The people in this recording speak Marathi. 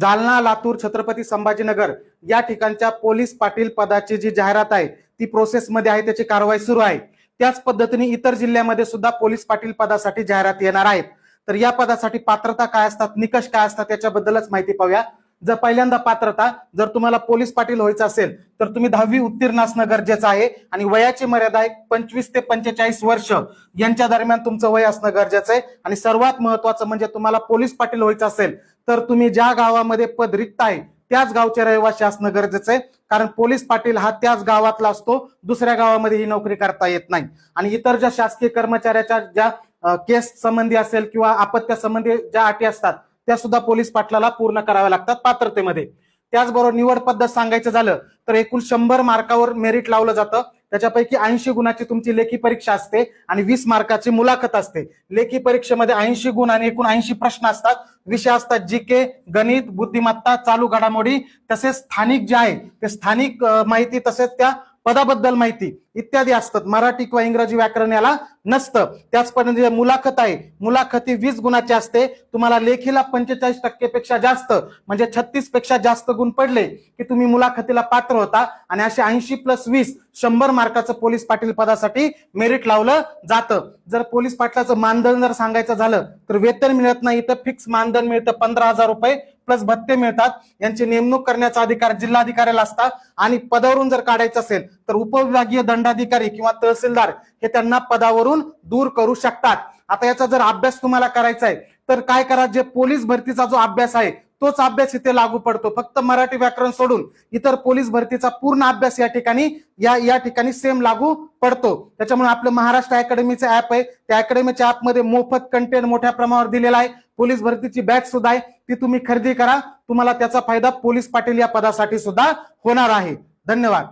जालना लातूर छत्रपती संभाजीनगर या ठिकाणच्या पोलीस पाटील पदाची जी जाहिरात आहे ती प्रोसेसमध्ये आहे त्याची कारवाई सुरू आहे. त्याच पद्धतीने इतर जिल्ह्यामध्ये सुद्धा पोलीस पाटील पदासाठी जाहिरात येणार आहेत. तर या पदासाठी पात्रता काय असतात निकष काय असतात त्याच्याबद्दलच माहिती पाहूया. जर पहिल्यांदा पात्रता जर तुम्हाला पोलीस पाटील व्हायचं असेल तर तुम्ही दहावी उत्तीर्ण असणं गरजेचं आहे. आणि वयाची मर्यादा आहे पंचवीस ते पंचेचाळीस वर्ष यांच्या दरम्यान तुमचं वय असणं गरजेचं आहे. आणि सर्वात महत्वाचं म्हणजे तुम्हाला पोलीस पाटील व्हायचं असेल तर तुम्ही ज्या गावामध्ये पद रिक्त आहे त्याच गावचे रहिवासी असणं गरजेचं आहे. कारण पोलीस पाटील हा त्याच गावातला असतो दुसऱ्या गावामध्ये ही नोकरी करता येत नाही. आणि इतर ज्या शासकीय कर्मचाऱ्याच्या ज्या केस संबंधी असेल किंवा आपत्त्या संबंधी ज्या अटी असतात त्या सुद्धा पोलीस पाटलाला पूर्ण कराव्या लागतात पात्रतेमध्ये. त्याचबरोबर निवड पद्धत सांगायचं झालं तर एकूण शंभर मार्कावर मेरिट लावलं जातं. त्याच्यापैकी ऐंशी गुणाची तुमची लेखी परीक्षा असते आणि वीस मार्काची मुलाखत असते. लेखी परीक्षेमध्ये ऐंशी गुण आणि एकूण ऐंशी प्रश्न असतात. विषय असतात जी के गणित बुद्धिमत्ता चालू घडामोडी तसेच स्थानिक जे आहे ते स्थानिक माहिती तसेच त्या पदाबद्दल माहिती इत्यादी असतात. मराठी किंवा इंग्रजी व्याकरण याला नसतं. त्याचप्रमाणे मुलाखत आहे मुलाखती वीस गुणाची असते. तुम्हाला लेखीला पंचेचाळीस टक्केपेक्षा जास्त म्हणजे छत्तीसपेक्षा जास्त गुण पडले की तुम्ही मुलाखतीला पात्र होता आणि असे ऐंशी प्लस वीस शंभर मार्काचं पोलीस पाटील पदासाठी मेरिट लावलं जातं. जर पोलीस पाटलाचं मानधन जर सांगायचं झालं तर वेतन मिळत नाही तर फिक्स मानधन मिळतं पंधरा हजार रुपये. प्लस भत्ते मिळतात. यांची नेमणूक करण्याचा अधिकार जिल्हाधिकाऱ्याला असतात आणि पदावरून जर काढायचं असेल तर उपविभागीय दंडाधिकारी किंवा तहसीलदार हे त्यांना पदावरून दूर करू शकतात. आता याचा जर अभ्यास तुम्हाला करायचा आहे तर काय करा जे पोलीस भरतीचा जो अभ्यास आहे तोच अभ्यास इथे लागू पडतो. फक्त मराठी व्याकरण सोडून इतर पोलीस भरतीचा पूर्ण अभ्यास या ठिकाणी या या ठिकाणी सेम लागू पडतो. त्याच्यामुळे आपलं महाराष्ट्र अकॅडमीचं ऍप आहे. त्या अकॅडमीच्या ऍपमध्ये मोफत कंटेंट मोठ्या प्रमाणावर दिलेला आहे. पोलीस भरतीची बॅच सुद्धा आहे. ती तुम्ही खरेदी करा. तुम्हाला त्याचा फायदा पोलीस पाटील या पदासाठी सुद्धा होणार आहे. धन्यवाद.